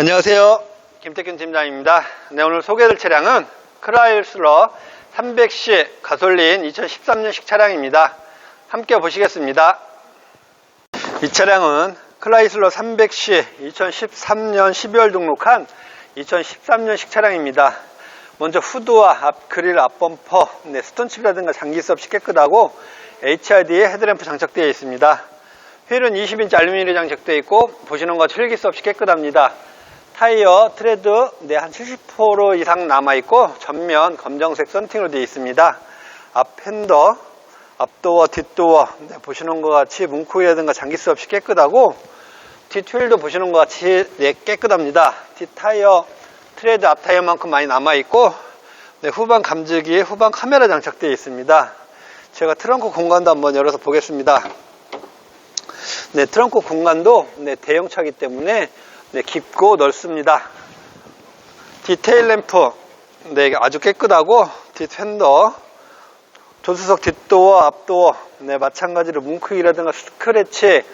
안녕하세요. 김태균 팀장입니다. 네, 오늘 소개해드릴 차량은 크라이슬러 300C 가솔린 2013년식 차량입니다. 함께 보시겠습니다. 이 차량은 크라이슬러 300C 2013년 12월 등록한 2013년식 차량입니다. 먼저 후드와 앞 그릴, 앞 범퍼, 네, 스톤칩이라든가 장기수 없이 깨끗하고 HRD에 헤드램프 장착되어 있습니다. 휠은 20인치 알루미늄 장착되어 있고 보시는 것처럼 힐기수 없이 깨끗합니다. 타이어 트레드 네, 한 70% 이상 남아있고 전면 검정색 썬팅으로 되어 있습니다. 앞 팬더, 앞도어, 뒷도어 네, 보시는 것 같이 문콕이라든가 장기수 없이 깨끗하고 뒷휠도 보시는 것 같이 네, 깨끗합니다. 뒷타이어 트레드 앞 타이어만큼 많이 남아있고 네, 후방 감지기에 후방 카메라 장착되어 있습니다. 제가 트렁크 공간도 한번 열어서 보겠습니다. 네, 트렁크 공간도 네, 대형차기 때문에 네, 깊고 넓습니다. 디테일 램프 네, 아주 깨끗하고 뒷핸더 조수석 뒷도어 앞도어 네, 마찬가지로 뭉크기라든가 스크래치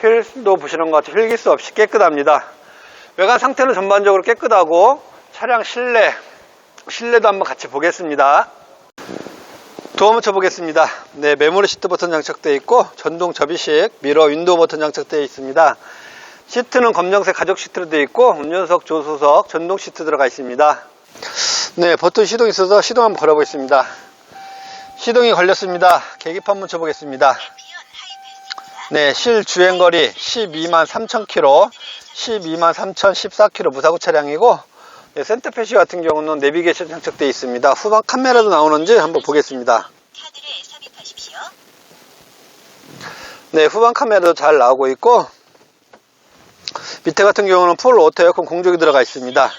휠도 보시는 것 같이 휠기수 없이 깨끗합니다. 외관 상태는 전반적으로 깨끗하고 차량 실내 실내도 한번 같이 보겠습니다. 도어 맞춰 보겠습니다. 네, 메모리 시트 버튼 장착되어 있고 전동 접이식 미러 윈도우 버튼 장착되어 있습니다. 시트는 검정색 가죽 시트로 되어 있고 운전석, 조수석, 전동 시트 들어가 있습니다. 네, 버튼 시동 있어서 시동 한번 걸어보겠습니다. 시동이 걸렸습니다. 계기판 묻혀 보겠습니다. 네, 실 주행거리 12만 3,000km, 12만 3,014km 무사고 차량이고 네, 센터페시 같은 경우는 내비게이션 장착되어 있습니다. 후방 카메라도 나오는지 한번 보겠습니다. 네, 후방 카메라도 잘 나오고 있고 밑에 같은 경우는 풀 오토 에어컨 공조기 들어가 있습니다.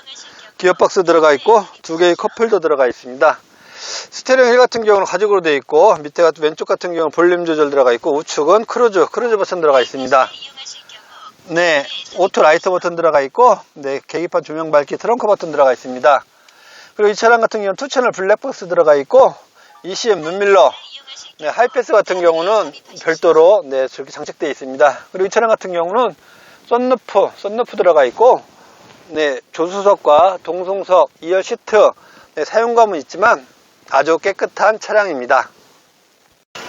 기어박스 들어가 있고 두 개의 컵홀더 들어가 있습니다. 스테링 휠 같은 경우는 가죽으로 되어 있고 밑에 같은 왼쪽 같은 경우는 볼륨 조절 들어가 있고 우측은 크루즈 크루즈 버튼 들어가 있습니다. 네, 오토 라이트 버튼 들어가 있고 네, 계기판 조명 밝기 트렁크 버튼 들어가 있습니다. 그리고 이 차량 같은 경우는 투 채널 블랙박스 들어가 있고 ECM 눈밀러 네, 하이패스 같은 경우는 별도로 네, 저렇게 장착되어 있습니다. 그리고 이 차량 같은 경우는 썬루프, 썬루프 들어가 있고 네, 조수석과 동승석, 2열 시트 네, 사용감은 있지만 아주 깨끗한 차량입니다.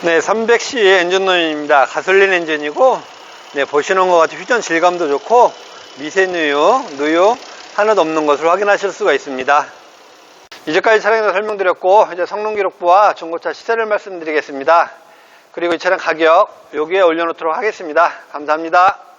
네, 300C 엔진룸입니다. 가솔린 엔진이고 네, 보시는 것 같이 휘전 질감도 좋고 미세누유, 누유 하나도 없는 것을 확인하실 수가 있습니다. 이제까지 차량에서 설명드렸고 이제 성능 기록부와 중고차 시세를 말씀드리겠습니다. 그리고 이 차량 가격 여기에 올려놓도록 하겠습니다. 감사합니다.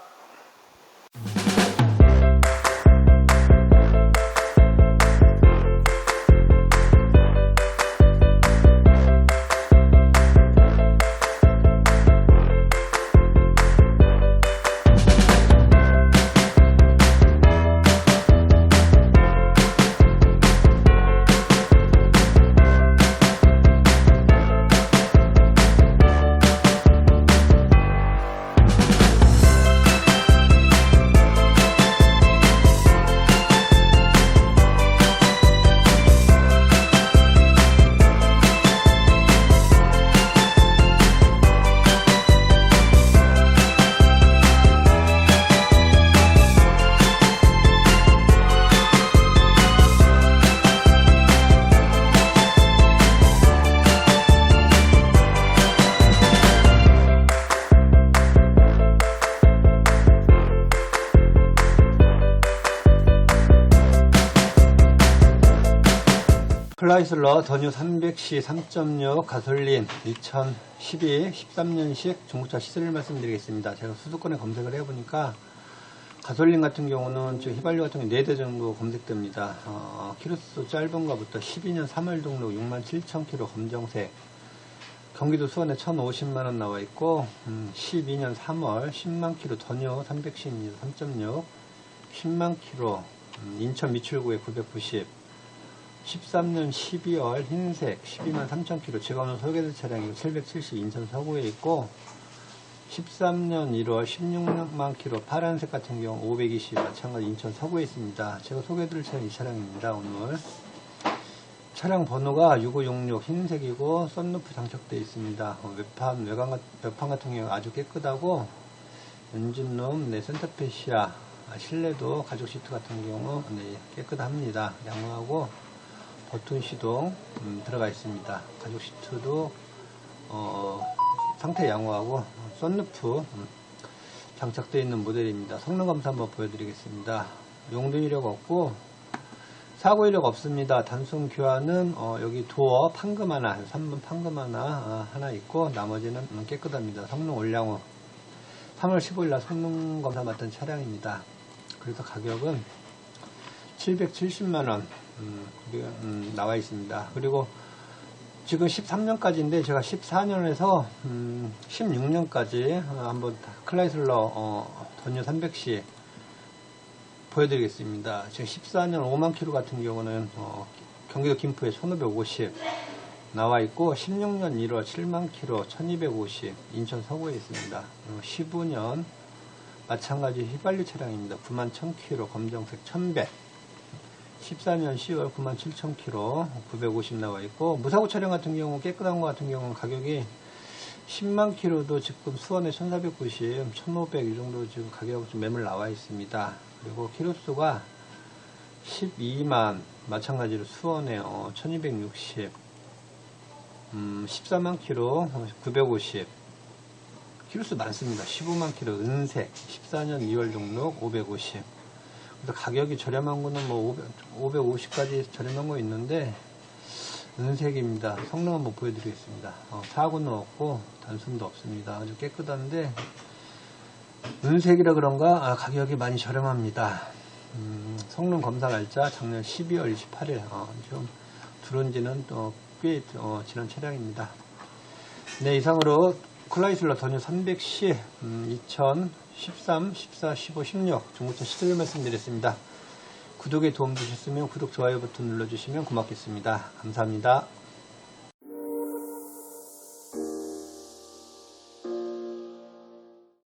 클라이슬러 더뉴 300C 3.6 가솔린 2012 13년식 중고차 시세를 말씀드리겠습니다. 제가 수도권에 검색을 해보니까 가솔린 같은 경우는 지금 휘발유 같은 경우 4대 정도 검색됩니다. 어, 키로수 짧은 거부터 12년 3월 등록 67,000km 검정색 경기도 수원에 1,050만 원 나와 있고 음, 12년 3월 10만 킬로 더뉴 300C입니다. 3.6 10만 킬로 음, 인천 미출구에 990 13년 12월 흰색 12만 3천 킬로 제가 오늘 소개될 차량이 770 인천 서구에 있고 13년 1월 16만 킬로 파란색 같은 경우 520 마찬가지 인천 서구에 있습니다. 제가 소개해드릴 차량 이 차량입니다. 오늘 차량 번호가 6566 흰색이고 썬루프 장착되어 있습니다. 어, 외판 외관 같- 외판 같은 경우 아주 깨끗하고 엔진룸 네 센터페시아 아, 실내도 가죽 시트 같은 경우 네, 깨끗합니다. 양호하고 버튼 시동 음, 들어가 있습니다. 가죽 시트도 어, 상태 양호하고 썬루프 음, 장착되어 있는 모델입니다. 성능 검사 한번 보여드리겠습니다. 용도 이력 없고 사고 이력 없습니다. 단순 교환은 어, 여기 도어 판금 하나, 3번 판금 하나 아, 하나 있고 나머지는 음, 깨끗합니다. 성능 올량후 3월 15일 날 성능 검사 맡은 차량입니다. 그래서 가격은 770만 원 음, 나와 있습니다. 그리고 지금 13년까지인데 제가 14년에서 16년까지 한번 클라이슬러 어, 던유 300시 보여드리겠습니다. 지금 14년 5만 킬로 같은 경우는 어, 경기도 김포에 1550 나와 있고 16년 1월 7만 킬로 1250 인천 서구에 있습니다. 어, 15년 마찬가지 휘발유 차량입니다. 9만 1000km 검정색 1100 14년 10월 9만 7천 킬로 950 나와 있고 무사고 차량 같은 경우 깨끗한 거 같은 경우는 가격이 10만 킬로도 지금 수원에 1490, 1500 이 정도 지금 가격 좀 매물 나와 있습니다. 그리고 키로수가 12만 마찬가지로 수원에 어, 1260, 음, 14만 킬로 950 키로수 많습니다. 15만 킬로 은색 14년 2월 등록 550 그래서 가격이 저렴한 거는 뭐 500, 550까지 저렴한 거 있는데 은색입니다. 성능 한번 보여드리겠습니다. 어, 사고는 없고 단순도 없습니다. 아주 깨끗한데 은색이라 그런가 아, 가격이 많이 저렴합니다. 음, 성능 검사 날짜 작년 12월 28일 어, 좀 들어온 지는 또꽤 어, 지난 차량입니다. 네 이상으로 클라이슬러 더뉴 300C 음, 2013, 14, 15, 16 중고차 시도를 말씀드렸습니다. 구독에 도움 주셨으면 구독, 좋아요 버튼 눌러주시면 고맙겠습니다. 감사합니다.